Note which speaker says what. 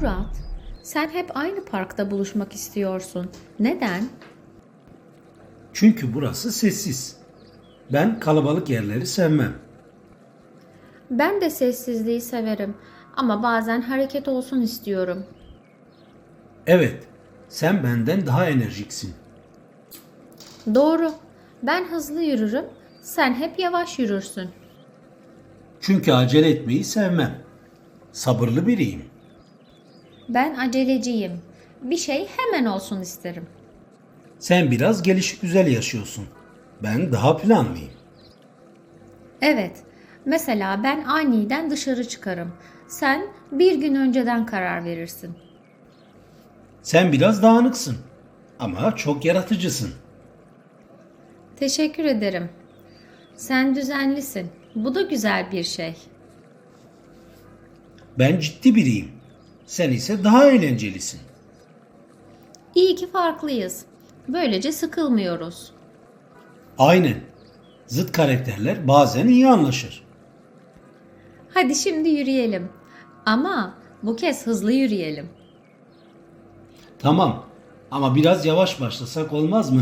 Speaker 1: Murat, sen hep aynı parkta buluşmak istiyorsun. Neden?
Speaker 2: Çünkü burası sessiz. Ben kalabalık yerleri sevmem.
Speaker 1: Ben de sessizliği severim ama bazen hareket olsun istiyorum.
Speaker 2: Evet, sen benden daha enerjiksin.
Speaker 1: Doğru. Ben hızlı yürürüm, sen hep yavaş yürürsün.
Speaker 2: Çünkü acele etmeyi sevmem. Sabırlı biriyim.
Speaker 1: Ben aceleciyim. Bir şey hemen olsun isterim.
Speaker 2: Sen biraz gelişi güzel yaşıyorsun. Ben daha planlıyım.
Speaker 1: Evet. Mesela ben aniden dışarı çıkarım. Sen bir gün önceden karar verirsin.
Speaker 2: Sen biraz dağınıksın. Ama çok yaratıcısın.
Speaker 1: Teşekkür ederim. Sen düzenlisin. Bu da güzel bir şey.
Speaker 2: Ben ciddi biriyim. Sen ise daha eğlencelisin.
Speaker 1: İyi ki farklıyız. Böylece sıkılmıyoruz.
Speaker 2: Aynen. Zıt karakterler bazen iyi anlaşır.
Speaker 1: Hadi şimdi yürüyelim. Ama bu kez hızlı yürüyelim.
Speaker 2: Tamam. Ama biraz yavaş başlasak olmaz mı?